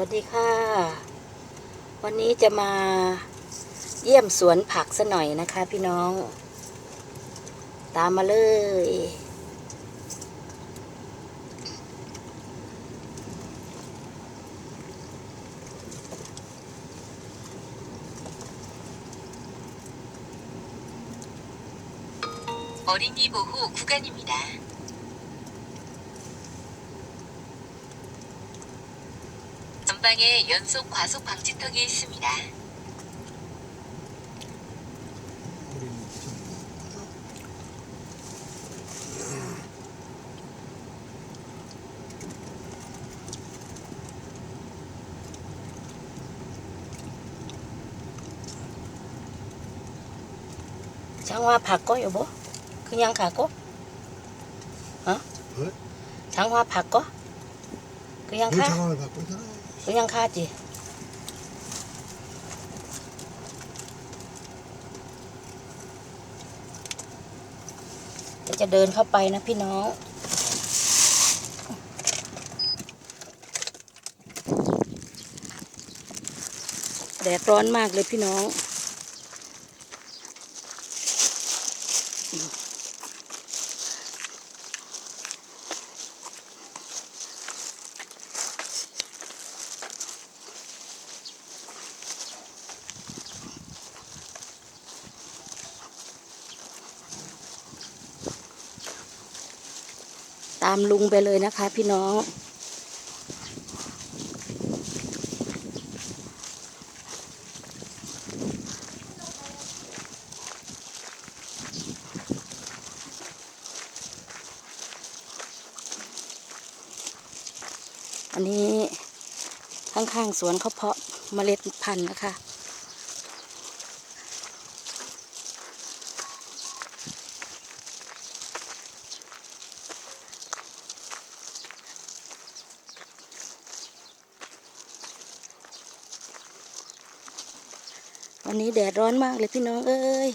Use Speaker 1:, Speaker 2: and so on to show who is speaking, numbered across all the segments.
Speaker 1: วัสดีค่ะ วันนี้จะมาเยี่ยมสวนผักซะหน่อยนะคะ พี่น้อง ตามมาเลย
Speaker 2: 어린이 보호 구간입니다. 전방에 연속 과속 방지턱이 있습니다.
Speaker 1: 장화 바꿔 여보? 그냥 가고? 어?
Speaker 3: 왜?
Speaker 1: 장화 바꿔? 그냥
Speaker 3: 왜
Speaker 1: 가?
Speaker 3: 장화를 바꿔 있잖아.
Speaker 1: ก็ยังคาจีจะเดินเข้าไปนะพี่น้องแดดร้อนมากเลยพี่น้องามลุงไปเลยนะคะ พี่น้อง อันนี้ข้างๆสวนเขาเพาะเมล็ดพันธุ์นะคะ วันนี้แดดร้อนมากเลยพี่น้องเอ้ย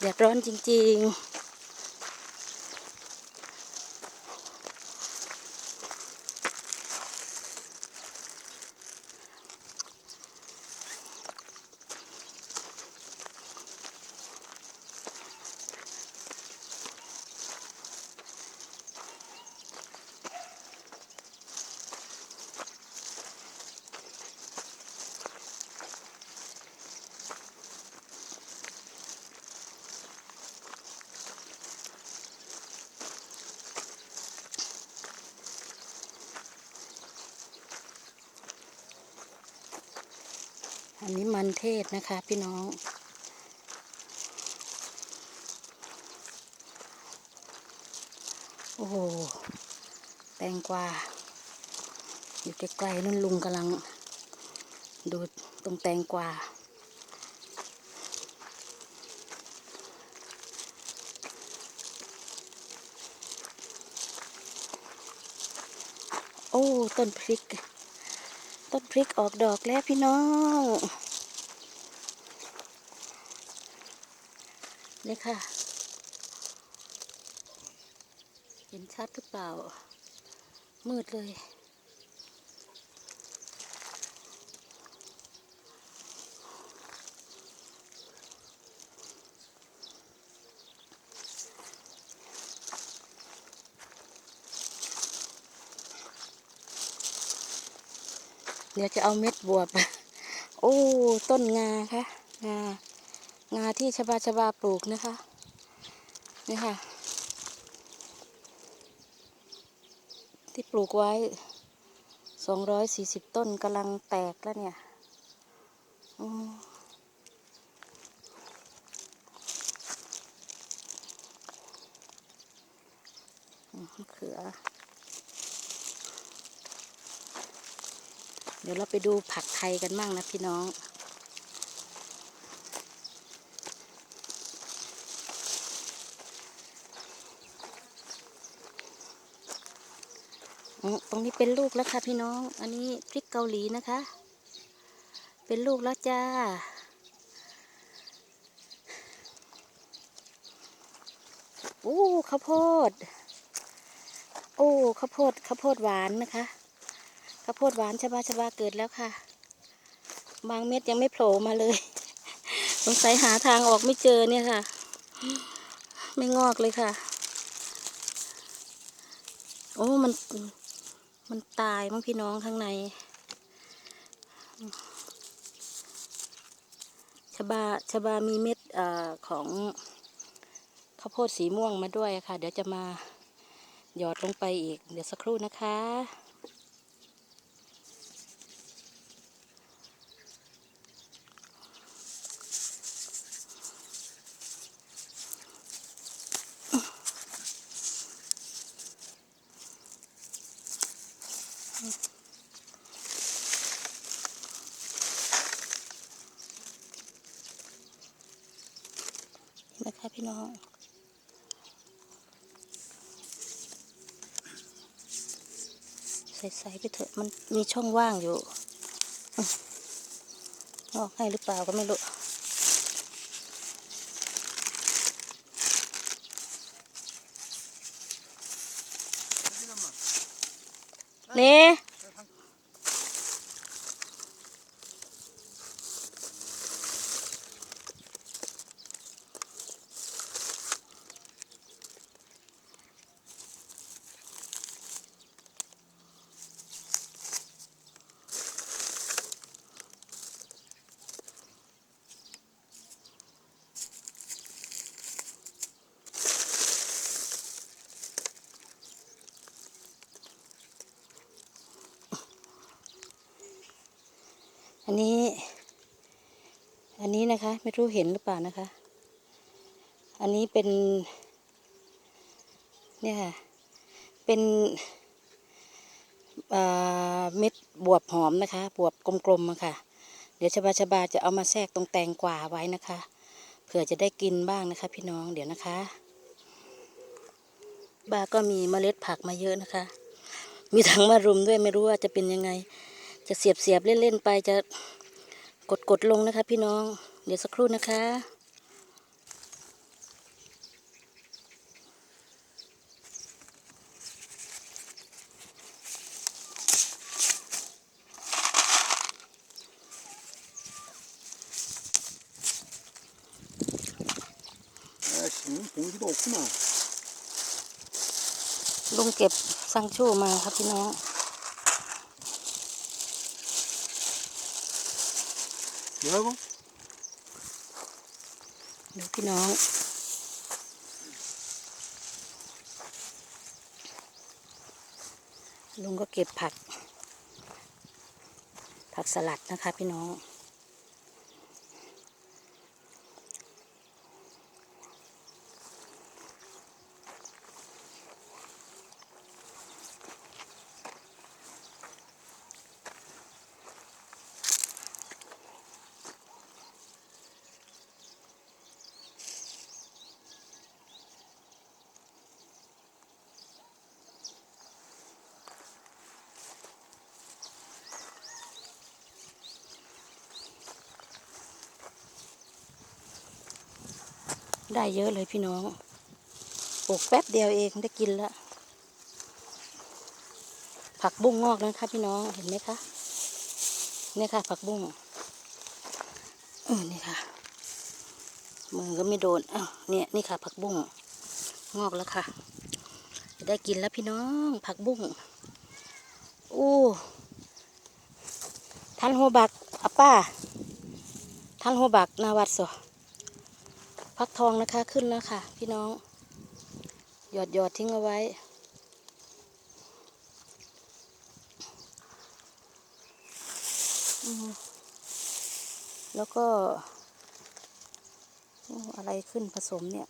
Speaker 1: แดดร้อนจริง ๆ อันนี้มันเทศนะคะ พี่น้อง โอ้โห แตงกวา อยู่ใกล้ๆนั่นลุงกำลัง ดูตรงแตงกวา โอ้ ต้นพริก ต้นพริกออกดอกแล้วพี่น้องนี่ค่ะ เห็นชัดหรือเปล่า มืดเลย เดี๋ยวจะเอาเม็ดบวบ โอ้ ต้นงาค่ะ งา งาที่ชบาชบาปลูกนะคะ นี่ค่ะ ที่ปลูกไว้ สองร้อยสี่สิบต้นกำลังแตกแล้วเนี่ยอืมอืมมะเขือ เดี๋ยวเราไปดูผักไทยกันมั่งนะพี่น้อง ตรงนี้เป็นลูกแล้วค่ะพี่น้อง อันนี้พริกเกาหลีนะคะ เป็นลูกแล้วจ้าโอ้ข้าวโพด โอ้ข้าวโพดข้าวโพดหวานนะคะ ข้าวโพดหวานชะบาชะบาเกิดแล้วค่ะ บางเม็ดยังไม่โผล่มาเลย สงสัยหาทางออกไม่เจอเนี่ยค่ะ ไม่งอกเลยค่ะ โอ้ มัน มันตายมั้งพี่น้องข้างในชะบาชะบามีเม็ดอของข้าวโพดสีม่วงมาด้วยค่ะ เดี๋ยวจะมาหยอดลงไปอีก เดี๋ยวสักครู่นะคะ พี่น้องใส่ๆไปเถอะมันมีช่องว่างอยู่องอกให้หรือเปล่าก็ไม่รู้นี่ อันนี้ อันนี้นะคะ ไม่รู้เห็นหรือเปล่านะคะ อันนี้เป็น เนี่ยค่ะ เป็นเม็ดบวบหอมนะคะ บวบกลมๆค่ะ เดี๋ยวชบาชบาจะเอามาแทรกตรงแตงกวาไว้นะคะ เผื่อจะได้กินบ้างนะคะ พี่น้อง เดี๋ยวนะคะ บาก็มีเมล็ดผักมาเยอะนะคะ มีถังมารุมด้วยไม่รู้ว่าจะเป็นยังไง จะเสียบเสียบๆเล่นๆไปจะกดกดๆลงนะคะ พี่น้อง เดี๋ยวสักครู่นะคะ
Speaker 3: 아, 지금 봉지도 없구나.
Speaker 1: ลุงเก็บซังชูมาครับพี่น้อง
Speaker 3: เดี๋ยวกู
Speaker 1: ดูพี่น้องลุงก็เก็บผัก ผักสลัดนะคะพี่น้อง ได้เยอะเลยพี่น้องปลูกแป๊บเดียวเองได้กินแล้วผักบุ้งงอกนะคะพี่น้องเห็นไหมคะเนี่ยค่ะ ผักบุ้งเออนี่ค่ะ มือก็ไม่โดนอ้าวเนี่ยนี่ค่ะ ผักบุ้งงอกแล้วค่ะ ได้กินแล้วพี่น้อง ผักบุ้งอู้ทันหัวบักอป้าทันหัวบักนาวัดสอ ฟักทองนะคะขึ้นแล้วค่ะ พี่น้อง หยอดหยอดทิ้งเอาไว้ แล้วก็โอ้อะไรขึ้นผสมเนี่ย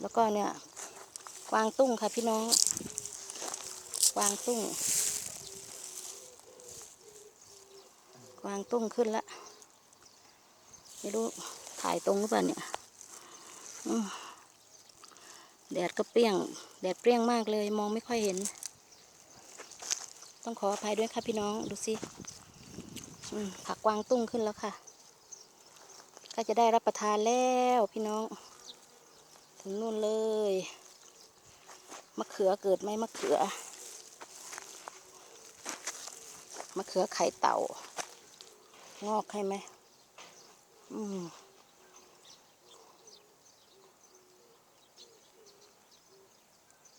Speaker 1: แล้วก็เนี่ยกวางตุ้งค่ะพี่น้องกวางตุ้ง ก วางตุ้งขึ้นละไม่รู้ถ่ายตรงหรือเปล่าเนี่ยแดดก็เปรี้ยง แดดเปรี้ยงมากเลย มองไม่ค่อยเห็น ต้องขออภัยด้วยค่ะพี่น้อง ดูสิผักกวางตุ้งขึ้นแล้วค่ะ ก็จะได้รับประทานแล้วพี่น้อง ถึงนู่นเลย มะเขือเกิดไหมมะเขือ มะเขือไข่เต่า งอกให้ไหม อืม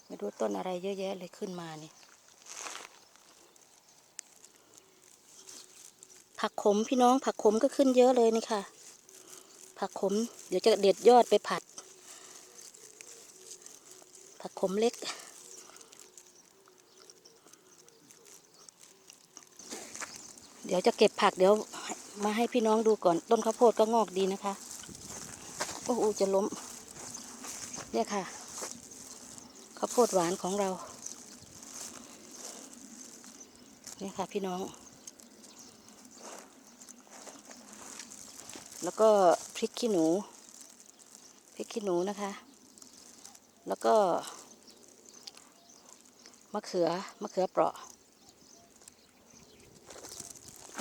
Speaker 1: ไม่รู้ต้นอะไรเยอะแยะเลยขึ้นมานี่ผักขมพี่น้องผักขมก็ขึ้นเยอะเลยนี่ค่ะ ผักขม เดี๋ยวจะเด็ดยอดไปผัด ผักขมเล็ก เดี๋ยวจะเก็บผักเดี๋ยว มาให้พี่น้องดูก่อนต้นข้าวโพดก็งอกดีนะคะ โอ้โหจะล้ม เนี่ยค่ะข้าวโพดหวานของเรา เนี่ยค่ะพี่น้อง แล้วก็พริกขี้หนู พริกขี้หนูนะคะ แล้วก็มะเขือมะเขือเปราะ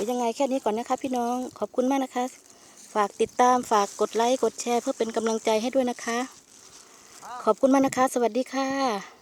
Speaker 1: ดี๋ยวยังไงแค่นี้ก่อนนะคะพี่น้องขอบคุณมากนะคะ ฝากติดตามฝากกดไลค์กดแชร์ เพื่อเป็นกำลังใจให้ด้วยนะคะ ขอบคุณมากนะคะ สวัสดีค่ะ